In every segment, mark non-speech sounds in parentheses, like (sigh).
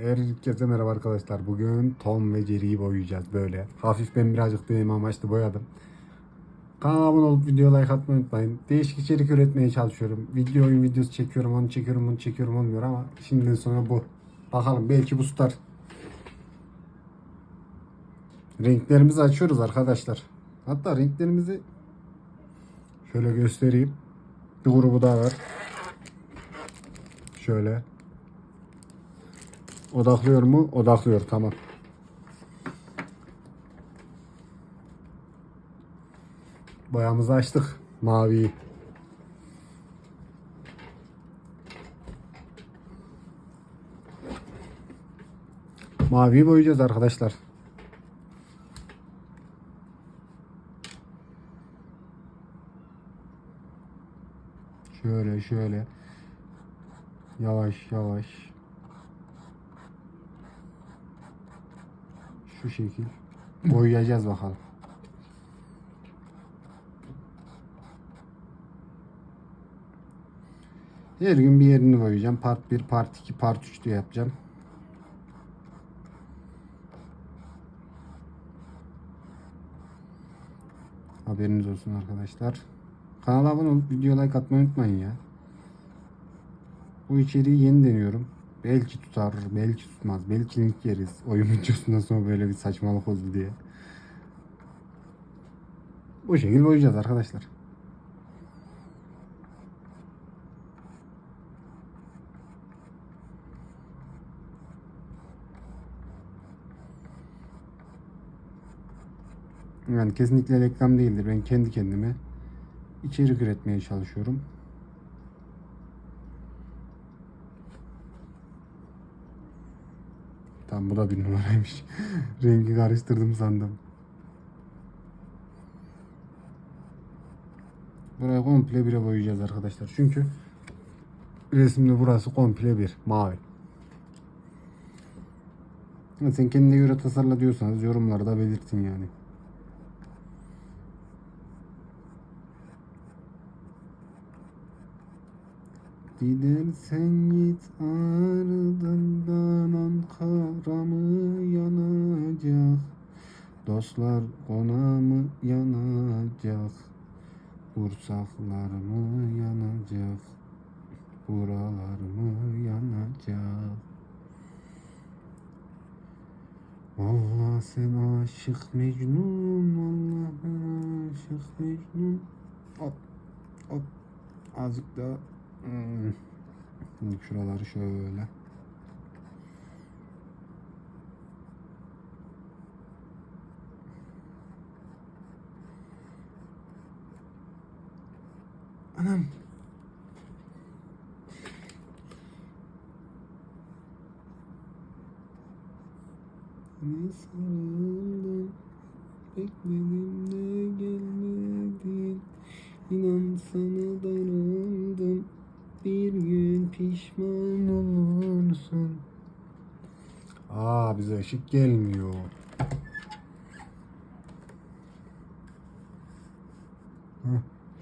Herkese merhaba arkadaşlar. Bugün Tom ve Jerry'yi boyayacağız böyle. Hafif ben birazcık deneyim amaçlı boyadım. Kanala abone olup video like atmayı unutmayın. Değişik içerik üretmeye çalışıyorum. Video oyun videosu çekiyorum, onu çekiyorum, bunu çekiyorum olmuyor ama şimdiden sonra bu. Bakalım belki bu tutar. Renklerimizi açıyoruz arkadaşlar. Hatta renklerimizi şöyle göstereyim. Bir grubu daha var. Şöyle. Odaklıyor mu? Odaklıyor. Tamam. Boyamızı açtık. Maviyi. Maviyi boyayacağız arkadaşlar. Şöyle şöyle. Yavaş yavaş. Şu şekil. Boyayacağız bakalım. Her gün bir yerini boyayacağım. Part 1, part 2, part 3 diye yapacağım. Haberiniz olsun arkadaşlar. Kanala abone olup video like atmayı unutmayın ya. Bu içeriği yeni deniyorum. Belki tutar, belki tutmaz. Belki link yeriz. Oyun (laughs) videosundan sonra böyle bir saçmalık oldu diye. Bu şekilde boyayacağız arkadaşlar. Yani kesinlikle reklam değildir. Ben kendi kendime içerik üretmeye çalışıyorum. Tam bu da bir numaraymış. (laughs) Rengi karıştırdım sandım. Burayı komple bire boyayacağız arkadaşlar. Çünkü resimde burası komple bir mavi. Sen kendine göre tasarla diyorsanız yorumlarda belirtin yani. Gidersen git ardından Ankara mı yanacak? Dostlar ona mı yanacak? Bursaklar mı yanacak? Buralar mı yanacak? Vallahi sen aşık Mecnun Vallahi ben aşık Mecnun Hop hop Azıcık daha. Şimdi şuraları şöyle. Anam. Ne sarıldım Bekledim de gelmedin İnan sana darıldım Bir gün pişman olursun. Aa bize ışık gelmiyor.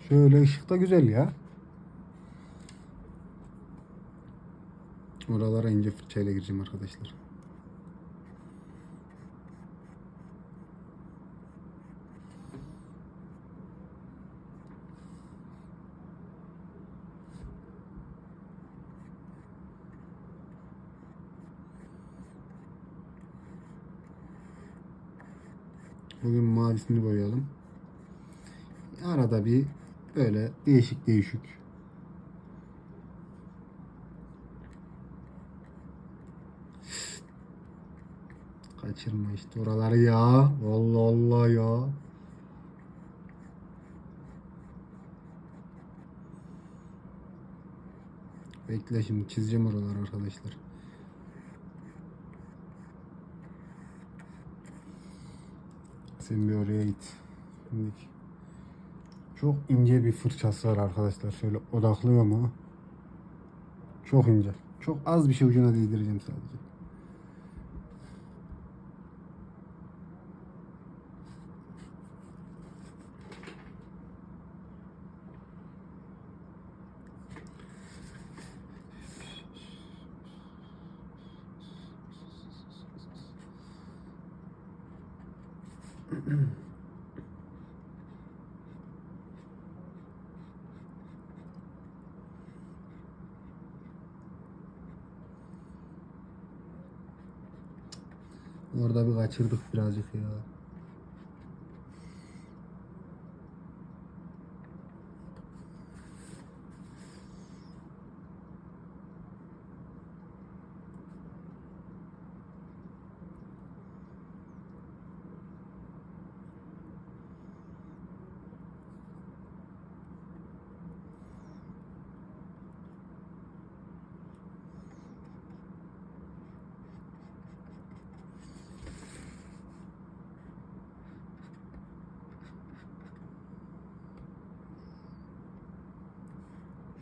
Şöyle ışık da güzel ya. Oralara ince fırçayla gireceğim arkadaşlar. Bugün mavisini boyayalım. Arada bir böyle değişik değişik. Kaçırma işte oraları ya. Allah Allah ya. Bekle şimdi çizeceğim oraları arkadaşlar. Sen bir oraya git. Şimdi çok ince bir fırçası var arkadaşlar. Şöyle odaklıyor mu? Çok ince. Çok az bir şey ucuna değdireceğim sadece. Orada bir kaçırdık birazcık ya.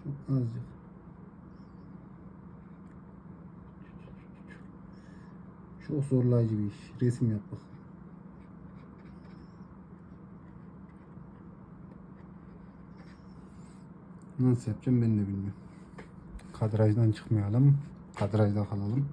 Çok azıcık. Çok zorlayıcı bir iş. Resim yapmak. Nasıl yapacağım ben de bilmiyorum. Kadrajdan çıkmayalım. Kadrajda kalalım.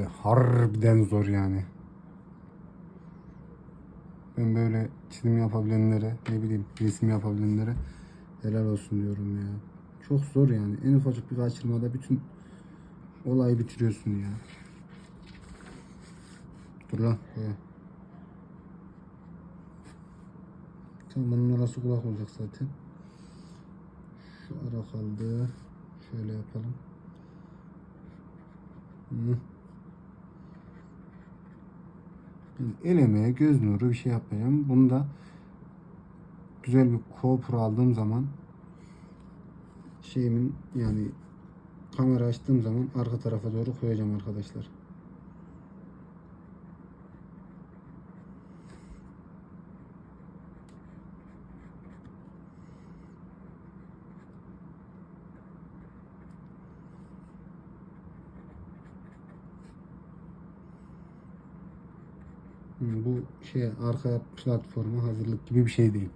Abi harbiden zor yani. Ben böyle çizim yapabilenlere, ne bileyim resim yapabilenlere helal olsun diyorum ya. Çok zor yani. En ufacık bir kaçırmada bütün olayı bitiriyorsun ya. Dur lan. Böyle. Tamam bunun orası kulak olacak zaten. Şu ara kaldı. Şöyle yapalım. Hı. El emeği, göz nuru bir şey yapacağım. Bunu da güzel bir GoPro aldığım zaman şeyimin yani kamera açtığım zaman arka tarafa doğru koyacağım arkadaşlar. Bu şey arka platforma hazırlık gibi bir şey değil.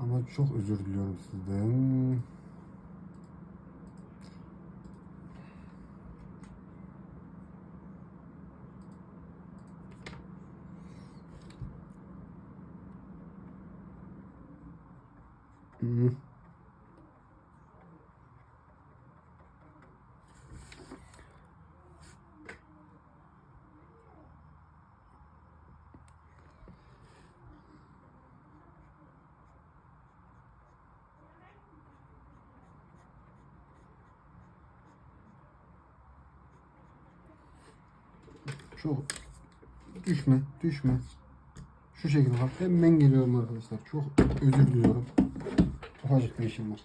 Ama çok özür diliyorum sizden. Çok düşme, düşme. Şu şekilde bak. Hemen geliyorum arkadaşlar. Çok özür diliyorum. Ufacık bir işim var.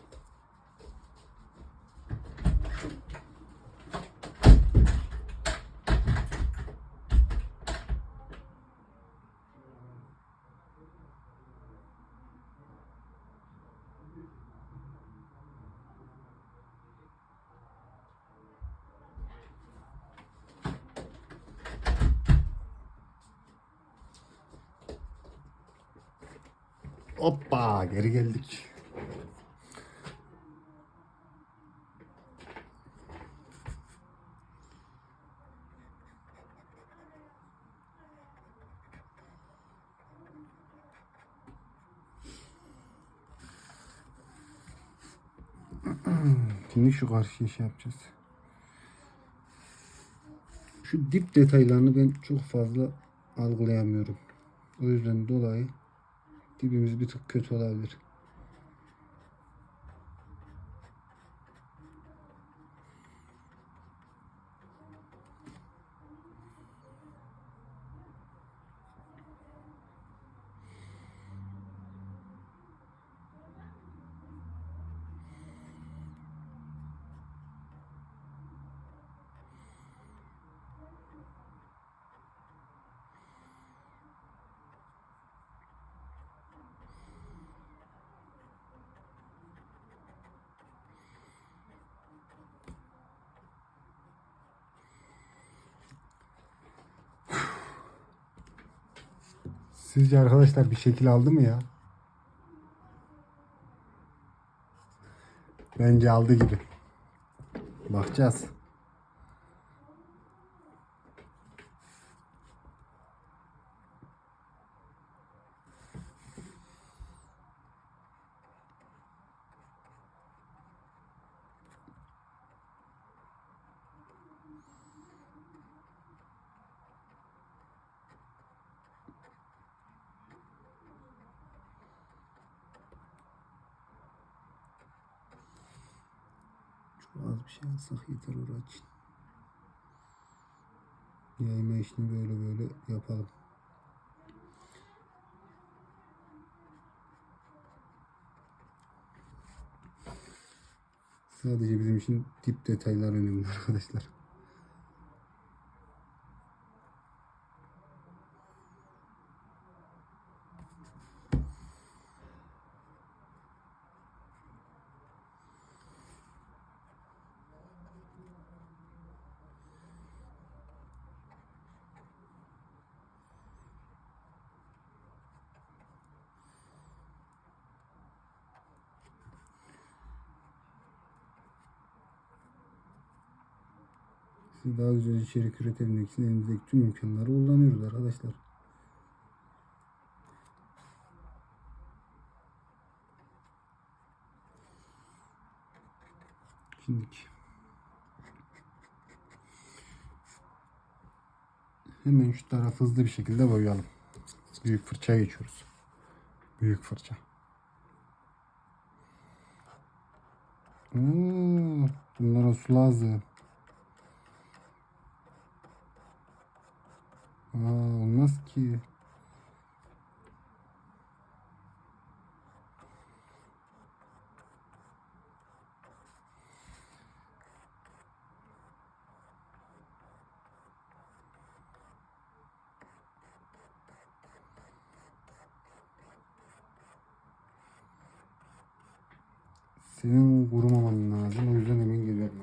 (clears throat) Şimdi şu karşıya şey yapacağız. Şu dip detaylarını ben çok fazla algılayamıyorum. O yüzden dolayı dibimiz bir tık kötü olabilir. Sizce arkadaşlar bir şekil aldı mı ya? Bence aldı gibi. Bakacağız. Çok alsak yeter orası için. Yayma işini böyle böyle yapalım. Sadece bizim için dip detaylar önemli (laughs) arkadaşlar. Daha güzel içerik üretebilmek için elimizdeki tüm imkanları kullanıyoruz arkadaşlar. Şimdiki. Hemen şu tarafı hızlı bir şekilde boyayalım. Büyük fırçaya geçiyoruz. Büyük fırça. Oo, bunlara su lazım. Aa, olmaz ki. Senin kurumaman lazım. O yüzden hemen geliyorum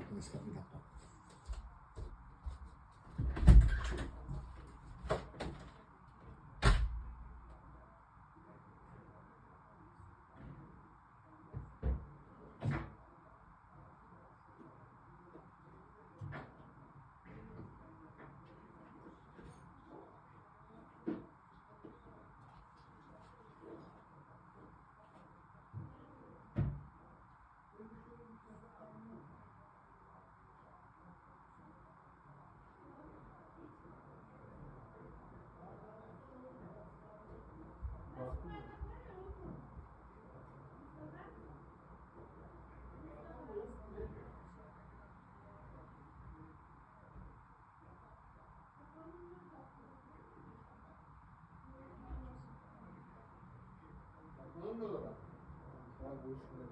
görüşürüz.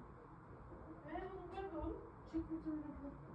Merhaba, bakalım. Çık bir türlü.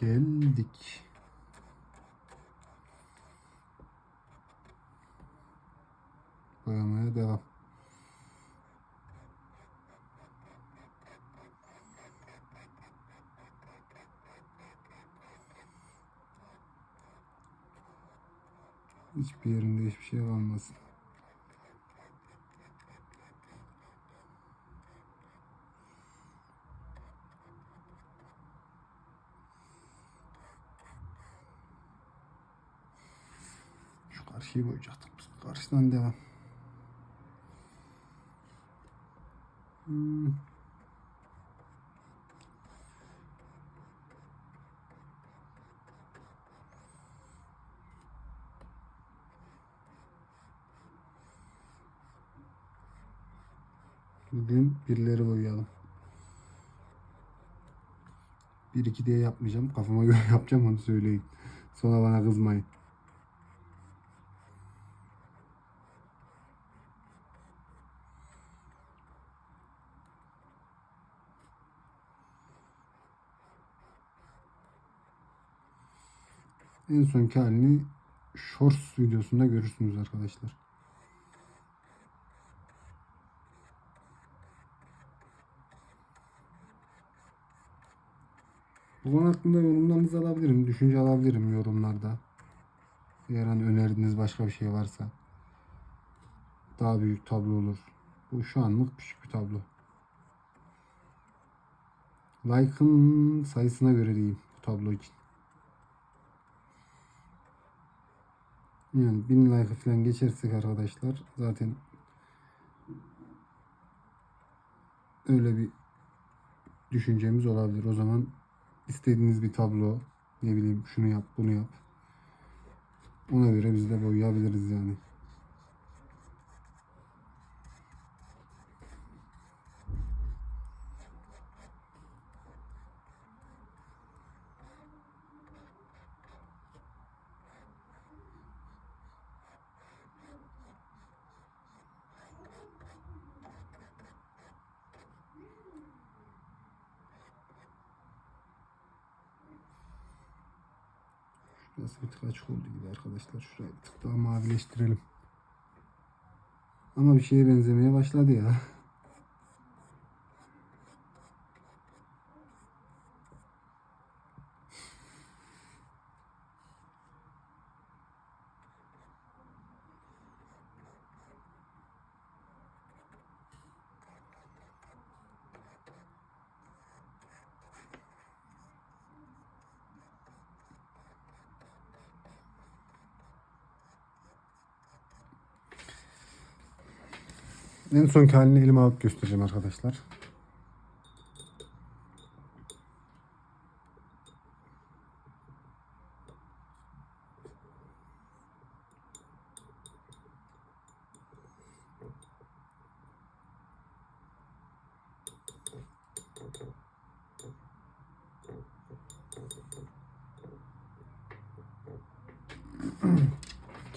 Geldik. Boyamaya devam. Hiçbir yerinde hiçbir şey kalmasın. Şu karşıyı boyayacaktık biz. Karşıdan devam. Hmm. Bugün birileri boyayalım. Bir iki diye yapmayacağım. Kafama göre (laughs) yapacağım onu söyleyin. Sonra bana kızmayın. En sonki halini Shorts videosunda görürsünüz arkadaşlar. Bu konu hakkında yorumlarınızı alabilirim. Düşünce alabilirim yorumlarda. Eğer hani önerdiğiniz başka bir şey varsa. Daha büyük tablo olur. Bu şu anlık küçük bir tablo. Like'ın sayısına göre diyeyim bu tablo için. Yani 1000 like falan geçersek arkadaşlar zaten öyle bir düşüncemiz olabilir. O zaman istediğiniz bir tablo ne bileyim şunu yap bunu yap. Ona göre biz de boyayabiliriz yani. Burası bir tık açık oldu gibi arkadaşlar. Şurayı bir tık daha mavileştirelim. Ama bir şeye benzemeye başladı ya. En son halini elime alıp göstereceğim arkadaşlar.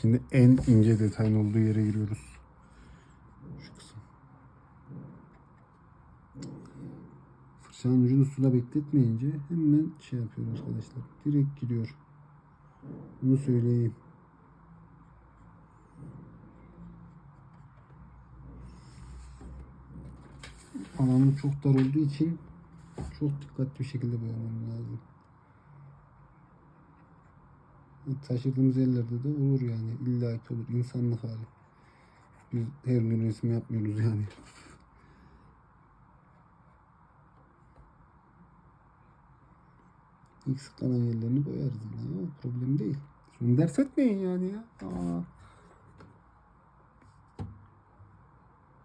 Şimdi en ince detayın olduğu yere giriyoruz. Ucunu suda bekletmeyince hemen şey yapıyor arkadaşlar. Direkt gidiyor. Bunu söyleyeyim. Alanım çok dar olduğu için çok dikkatli bir şekilde boyamam lazım. Taşıdığımız yerlerde de olur yani. İlla ki olur. İnsanlık hali. Biz her gün resim yapmıyoruz yani. Eksik kalan yerlerini boyarız yine ya. Problem değil. Şunu ders etmeyin yani ya. Aa.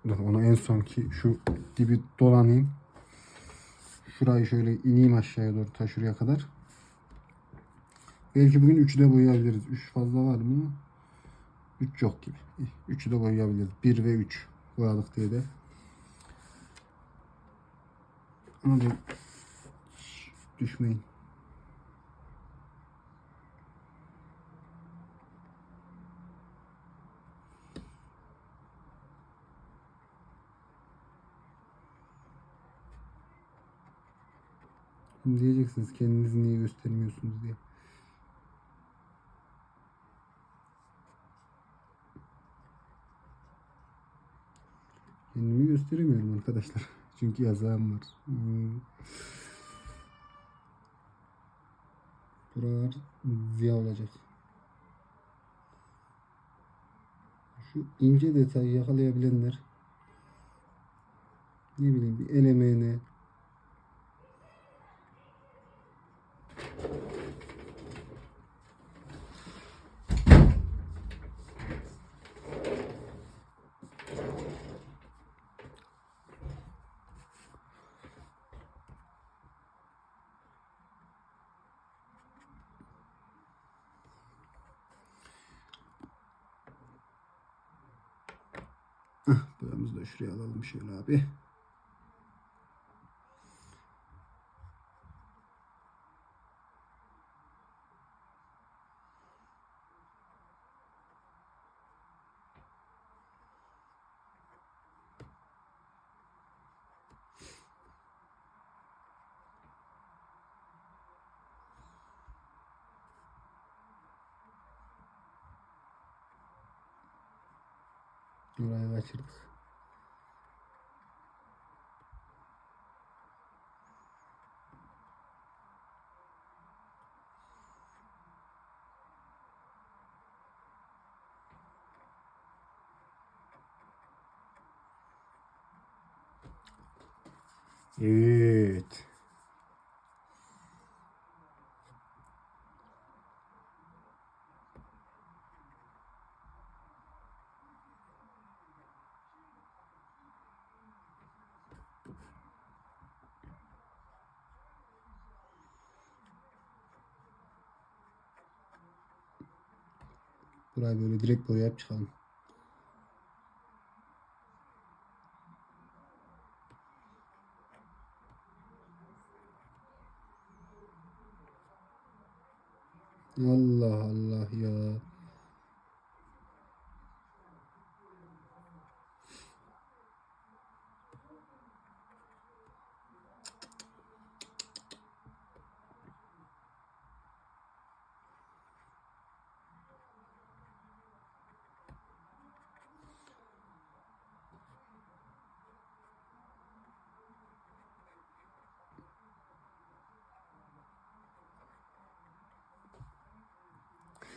Dur ona en son ki şu dibi dolanayım. Şurayı şöyle ineyim aşağıya doğru ta şuraya kadar. Belki bugün 3'ü de boyayabiliriz. 3 fazla var mı? 3 yok gibi. 3'ü de boyayabiliriz. 1 ve 3 boyadık diye de. Ama düşmeyin. Şimdi diyeceksiniz kendinizi niye göstermiyorsunuz diye. Kendimi gösteremiyorum arkadaşlar. (laughs) Çünkü yazağım var. Hmm. Buralar ziya olacak. Şu ince detayı yakalayabilenler ne bileyim bir el emeğine Boyamızı da şuraya alalım şöyle abi. Orayı kaçırdık. Evet. Burayı böyle direkt boyayıp çıkalım. Allah Allah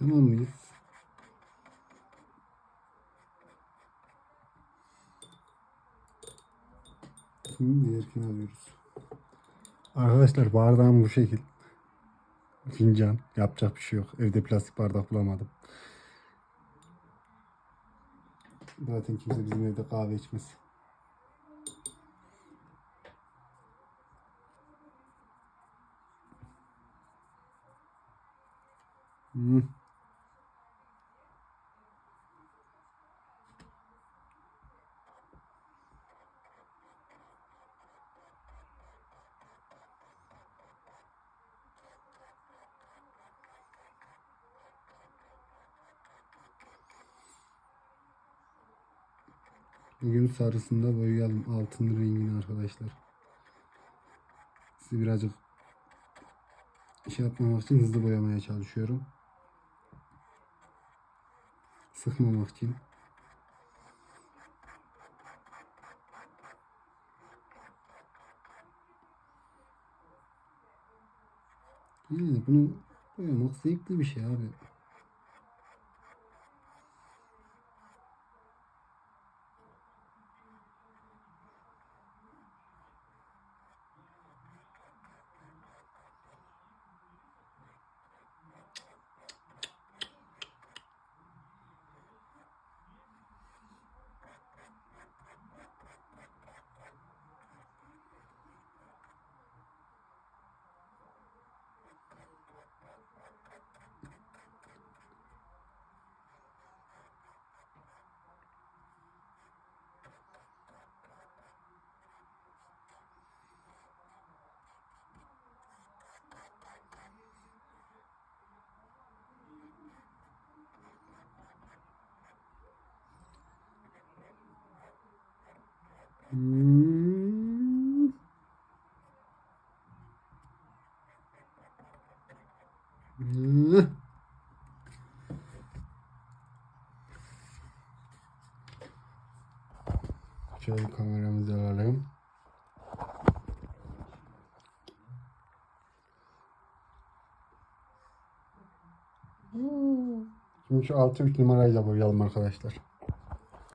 Tamam mıyız? Şimdi diğerkini alıyoruz. Arkadaşlar bardağım bu şekil. Fincan. Yapacak bir şey yok. Evde plastik bardak bulamadım. Zaten kimse bizim evde kahve içmez. Hmm. Bugün sarısında boyayalım altın rengini arkadaşlar. Sizi birazcık şey yapmamak için hızlı boyamaya çalışıyorum. Sıkmamak için. Yani bunu boyamak zevkli bir şey abi. Hmm. Hmm. Şöyle kameramızı alalım. Şimdi şu altı üç numarayla boyayalım arkadaşlar.